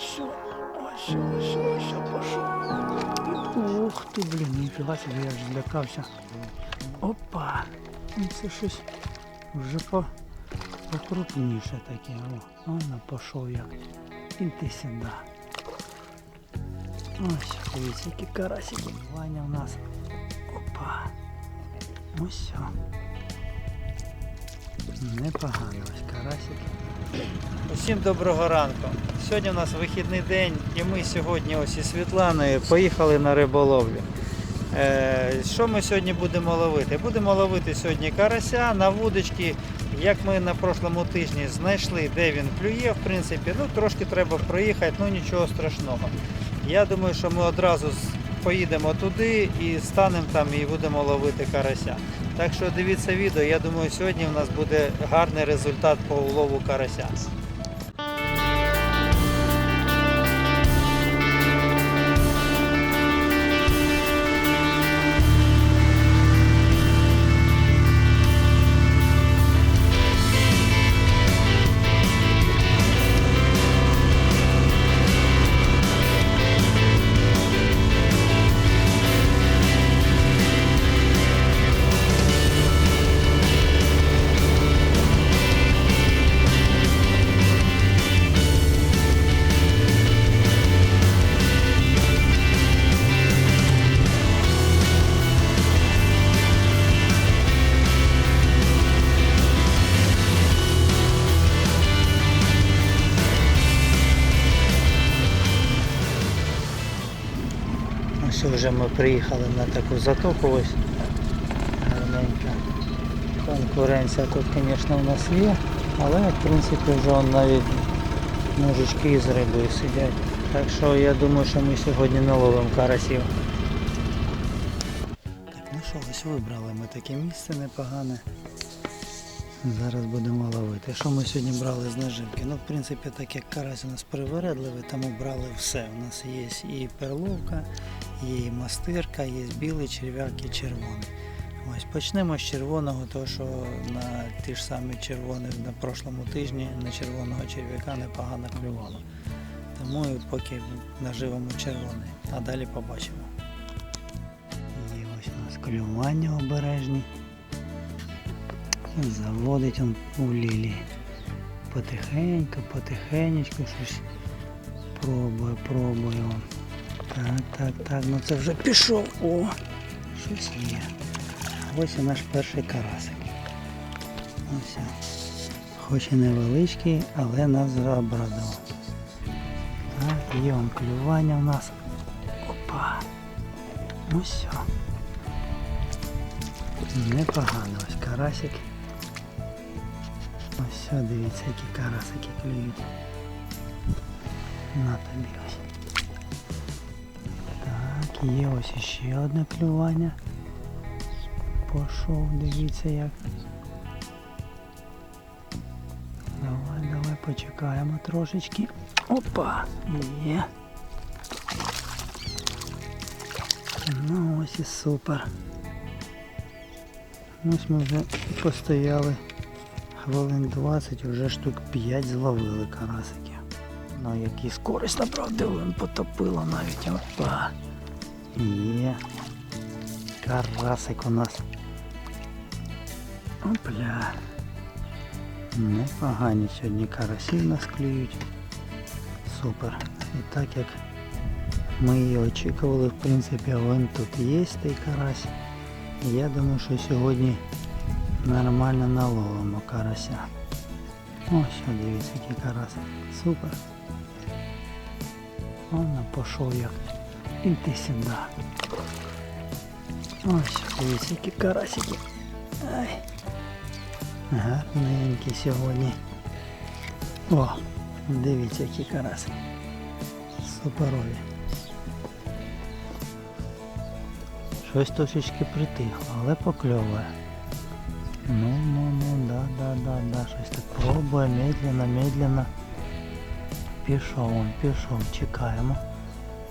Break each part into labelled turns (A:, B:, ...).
A: ось, ось, ось, ось, пішов. Ух ти, блін, ніфіга собі, я вже злякався. Опа. Ну, Це щось вже по, покрупніше таке. О, воно пішов як. Іди сюди. Ось, дивіться, які карасики. Ваня у нас. Опа. Ось все. Непогано ось карасики. Усім доброго ранку. Сьогодні у нас вихідний день і ми сьогодні ось із Світланою поїхали на риболовлю. Е, що ми сьогодні будемо ловити? Будемо ловити сьогодні карася на вудочки. Як ми на прошлому тижні знайшли, де він клює, в принципі, ну трошки треба проїхати, ну нічого страшного. Я думаю, що ми одразу поїдемо туди і станемо там і будемо ловити карася. Так що дивіться відео, я думаю, сьогодні у нас буде гарний результат по улову карася. Вже ми приїхали на таку затоку ось. Гарненька. Конкуренція тут, звісно, у нас є, але в принципі вже навіть мужички з рибою сидять. Так що я думаю, що ми сьогодні наловимо карасів. Так, ну що, ось вибрали ми таке місце непогане. Зараз будемо ловити. Що ми сьогодні брали з наживки? Ну, в принципі, так як карась у нас привередливий, тому брали все. У нас є і перловка, є і мастирка, є білий черв'як і червоний. Ось почнемо з червоного, тому що на ті ж самі червоні на прошлому тижні на червоного черв'яка непогано клювало. Тому поки наживемо червоний, а далі побачимо. Є ось у нас клювання обережні. Заводить он у лілі. Потихеньку, потихенечку щось пробує, пробує. он. Так, так, так, ну це вже пішов. О, щось є. Ось і наш перший карасик. Ось. Хоч і невеличкий, але нас обрадував. Так, є он клювання у нас. Опа. Ну все. Непогано ось карасик. Ось все, дивіться, які карасики клюють. На тобі ось. Є ось іще одне клювання. Пошов, дивіться як. Давай, давай почекаємо трошечки. Опа! Є. Ну ось і супер. Ось ми вже постояли хвилин 20, вже штук 5 зловили карасики. Ну який скорість направді він потопило навіть. Опа. Є. Карасик у нас. Опля. Непогані сьогодні карасі в нас клюють. Супер. І так як ми і очікували, в принципі, він тут є той карась. Я думаю, що сьогодні нормально наловимо карася. Ось що дивіться, який карась. Супер. Вона пішов як. Іди сюди. Ось, дивіться, які карасики. Ай. Гарненькі сьогодні. О, дивіться, які карасики. Суперові. Щось трошечки притихло, але покльовує. Ну, ну, ну, да, да, да, да, щось так пробує, медленно, медленно. Пішов он, пішов, чекаємо.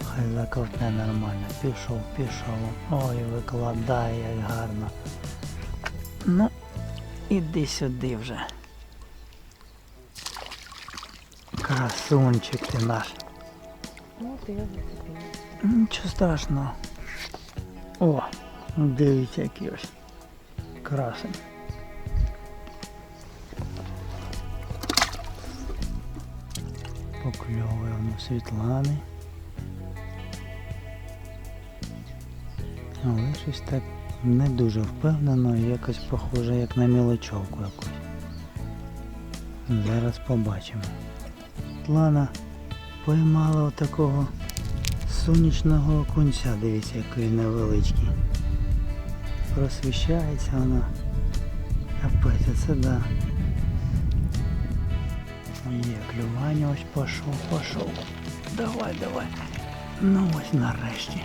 A: Хай заковтне нормально. Пішов, пішов. Ой, викладає як гарно. Ну, іди сюди вже. Красунчик ти наш.
B: Ну, і я зацепила.
A: Нічого страшного. О, дивіться, який ось красень. Покльовує воно Світлани. Але щось так не дуже впевнено, якось похоже як на мілочовку якусь. Зараз побачимо. Світлана поймала отакого сонячного окунця, дивіться, який невеличкий. Просвіщається вона. Капець, це да. Є клювання, ось пошов, пошов. Давай, давай. Ну ось нарешті.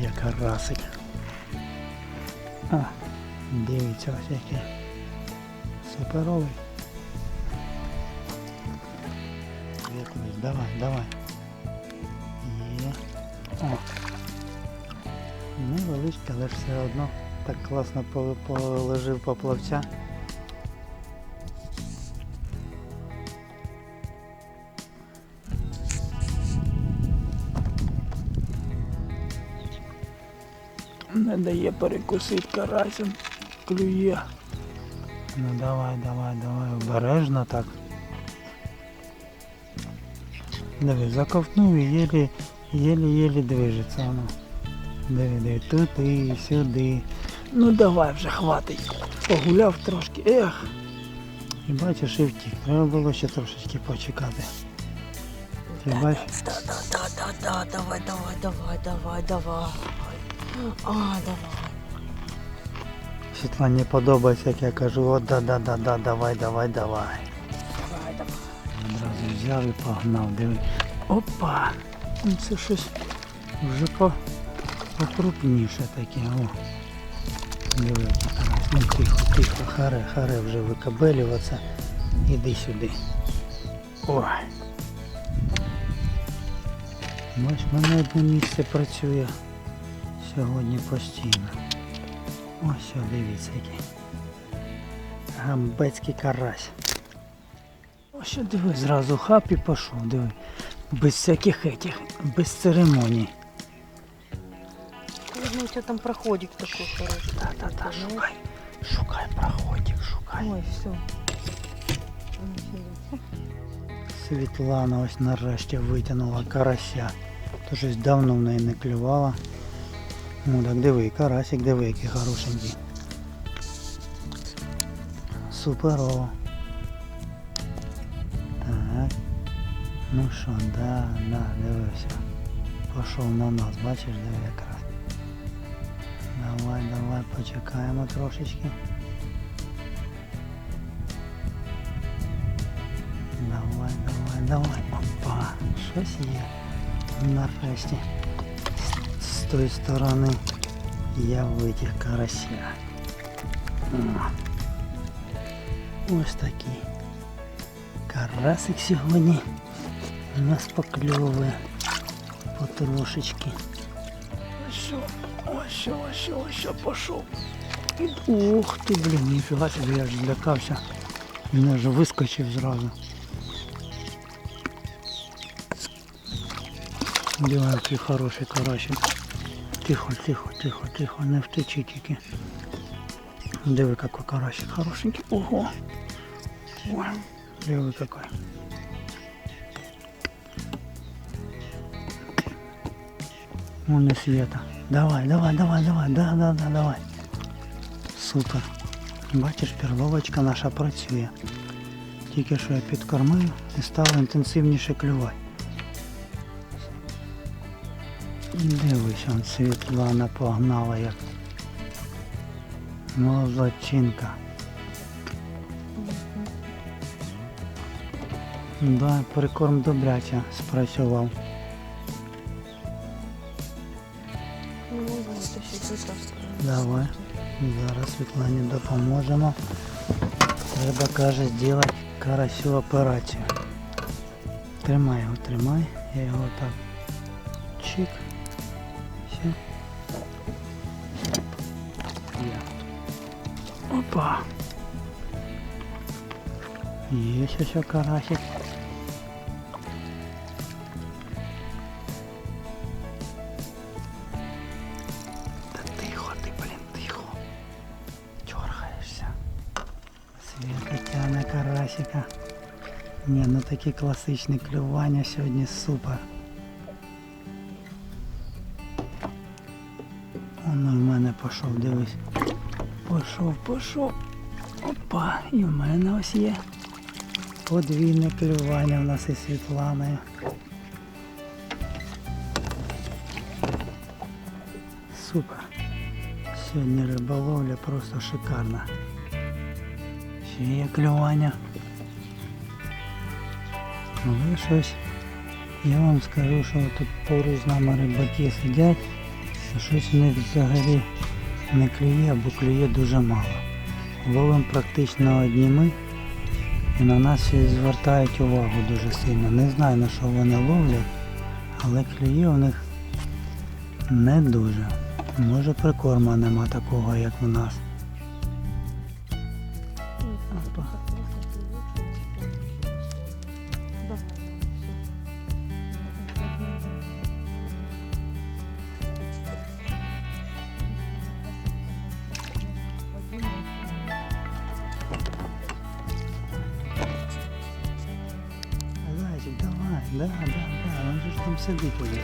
A: Є карасик. О, дивіться ось який. Суперовий. Якось, давай, давай. Є. О. Невеличкий, але все одно так класно по- положив поплавця. Не дає перекусити карасем. Клює. Ну давай, давай, давай, обережно так. Диви, заковтнув і єлі, єлі-єлі движеться воно. Диви, диви, туди, сюди. Ну давай вже хватить. Погуляв трошки. Ех. І бачиш, і втік. Треба було ще трошечки почекати. Ти бачиш?
B: Да-да-да-да-да, давай, давай, давай, давай, давай. А, давай.
A: Світлані подобається, як я кажу, от да-да-да-да, давай, давай, давай.
B: Давай, давай.
A: Одразу взяв і погнав, диви. Опа! Це щось вже по, покрупніше таке. О. Диви, карась. ну тихо, тихо, харе, харе вже викабелюватися. Іди сюди. Ой. Бач, в мене одне місце працює сьогодні постійно. Ось, дивіться який. Гамбецький карась. Ось диви, зразу хап і пішов, диви. Без всяких этих, без церемоній.
B: Видно, у тебя там проходик такой хороший.
A: Та-та-та, шукай. Шукай проходик, шукай.
B: Ой, все.
A: Світлана ось нарешті витягнула карася. То щось давно в неї не клювала. Ну так диви, карасик, диви, який хорошенький. Суперово. Так. Ну що, да, да, дивився. Пішов на нас, бачиш, диви якраз. Давай, давай, почекаємо трошечки. Давай, давай, давай. Опа, щось є. Нарешті. З, з тої сторони я витяг карася. О. Ось такий. Карасик сьогодні у нас покльовує потрошечки. Ось що, ось що, ось що, ось що пішов. Ух ти, блін, ніфіга собі, я ж злякався. Він аж вискочив зразу. Диви, який хороший карасик. Тихо, тихо, тихо, тихо, не втечи тільки. Диви, який карасик хорошенький. Ого. Ой, диви какой. Вон и света. Давай, давай, давай, давай, да, да, да, давай. Супер. Бачиш, перловочка наша працює. Тільки що я підкормив і стало інтенсивніше клювати. Дивись, он Світлана погнала як. Молодчинка. Да, прикорм добряче спрацював. Давай. Зараз Світлані допоможемо. Треба, каже, зробити карасю операцію. Тримай його, тримай. Я його так. Чик. Опа. Є ще що карасик. Карасика. Ні, ну такі класичні клювання сьогодні супер. Воно в мене пошел дивись. Пішов, пішов. Опа, і в мене ось є. Подвійне клювання в нас із Світланою. Супер. Сьогодні риболовля просто шикарна. Ще є клювання. Але щось. Я вам скажу, що тут поруч з нами рибаки сидять, і щось в них взагалі не клює або клює дуже мало. Ловимо практично одні ми і на нас звертають увагу дуже сильно. Не знаю на що вони ловлять, але клює у них не дуже. Може прикорма нема такого, як у нас. Там сидить уже.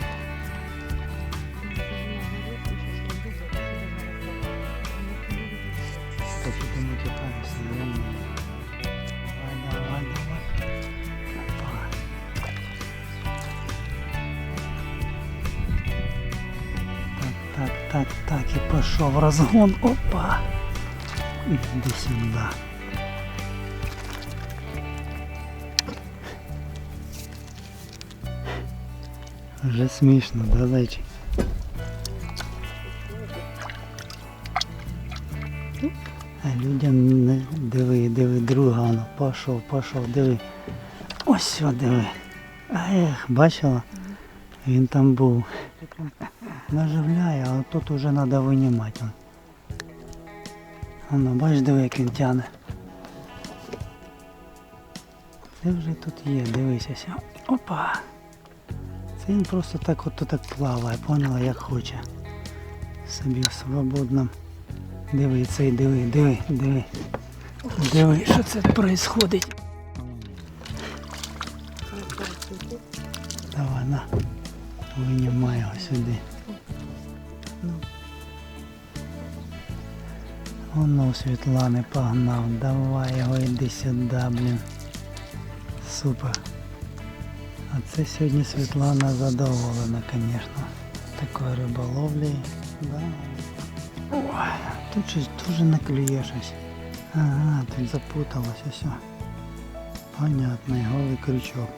A: Так что ты матюкаешься, нормально. Давай, давай, давай. Опа. Так, так, так, так, и пошел разгон. Опа. Иди сюда. Вже смішно, да, зайчик? А людям не диви, диви, друга, ну, пішов, пішов, диви. Ось все, диви. А ех, бачила? Він там був. Наживляє, а тут уже треба винімати. он. Воно, бач, диви, як він тяне. Де вже тут є, дивися. ся. Опа! Це він просто так от так плаває, поняла, як хоче. Собі в свободному. Диви цей, диви, диви, диви. Диви, що це відбувається. Давай, на. Винімай його сюди. Воно у Світлани погнав. Давай його іди сюди, блін. Супер. А це сьогодні Світлана задоволена, звісно. Такою риболовлею. Да. Ой, тут щось дуже щось. Ага, тут запуталося все. Понятно, голий крючок.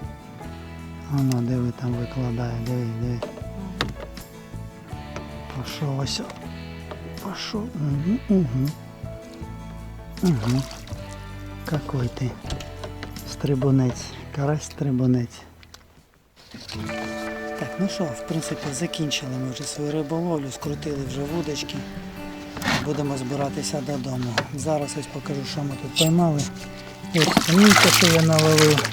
A: Воно диви там викладає, диви, диви. Пошов ось. Пошов. Угу, угу. Угу. Какой ти? Стрибунець. Карась стрибунець. Ну що, в принципі, закінчили ми вже свою риболовлю, скрутили вже вудочки. Будемо збиратися додому. Зараз ось покажу, що ми тут поймали. Ось камінька, що я наловив.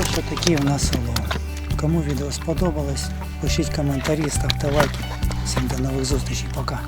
A: Ось такі в нас село. Кому відео сподобалось, пишіть коментарі, ставте лайки. Всім до нових зустрічей. Пока.